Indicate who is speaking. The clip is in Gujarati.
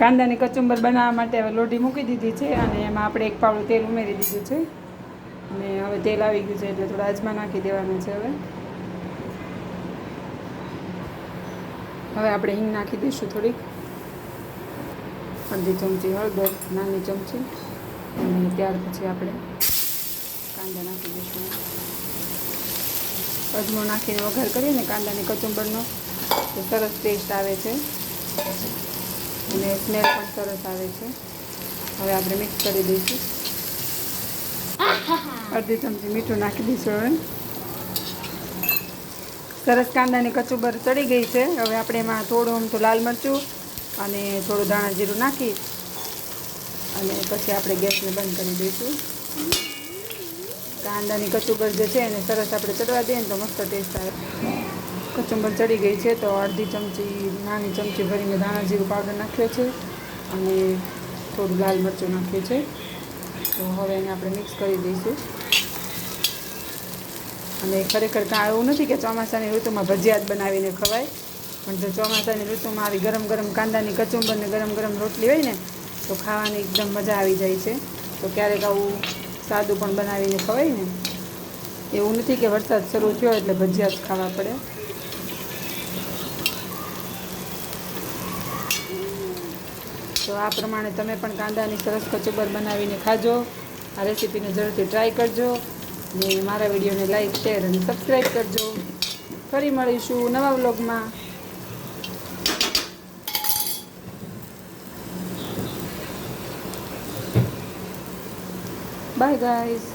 Speaker 1: કાંદાની કચુંબર બનાવવા માટે હવે લોઢી મૂકી દીધી છે અને એમાં આપણે એક પાવડું તેલ ઉમેરી દીધું છે. અને હવે તેલ આવી ગયું છે એટલે થોડા અજમા નાખી દેવાના છે હવે. હવે આપણે હિંગ નાખી દઈશું થોડીક. અડધી ચમચી હળદર, નાની ચમચી. અને ત્યાર પછી આપણે કાંદા નાખી દઈશું. અજમો નાખીને વઘાર કરીએ ને કાંદાની કચુંબરનો સરસ ટેસ્ટ આવે છે. અને સ્મેલ પણ સરસ આવે છે. હવે આપણે મિક્સ કરી દઈશું. અડધી ચમચી મીઠું નાખી દઈશું હવે. સરસ કાંદાની કચુંબર ચડી ગઈ છે. હવે આપણે એમાં થોડું આમ તો લાલ મરચું અને થોડું દાણા જીરું નાખી અને પછી આપણે ગેસને બંધ કરી દઈશું. કાંદાની કચુંબર જે છે એને સરસ આપણે ચડવા દઈએ ને તો મસ્ત ટેસ્ટ આવે. કચુંબર ચડી ગઈ છે તો અડધી ચમચી નાની ચમચી ભરીને ધાણા જીરું પાવડર નાખ્યો છે અને થોડું લાલ મરચું નાખ્યું છે. તો હવે એને આપણે મિક્સ કરી દઈશું. અને ખરેખર કાં એવું નથી કે ચોમાસાની ઋતુમાં ભજીયા જ બનાવીને ખવાય. પણ જો ચોમાસાની ઋતુમાં આવી ગરમ ગરમ કાંદાની કચુંબર ને ગરમ ગરમ રોટલી હોય ને, તો ખાવાની એકદમ મજા આવી જાય છે. તો ક્યારેક આવું સાદું પણ બનાવીને ખવાય ને. એવું નથી કે વરસાદ શરૂ થયો એટલે ભજીયા જ ખાવા પડે. તો આ પ્રમાણે તમે પણ કાંદાની સરસ કચુંબર બનાવીને ખાજો. આ રેસીપીને જરૂરથી ટ્રાય કરજો. ને મારા વિડીયોને લાઈક શેર અને સબસ્ક્રાઈબ કરજો. ફરી મળીશું નવા વ્લોગમાં. By guys